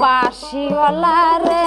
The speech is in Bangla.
বাসিওয়ালা রে।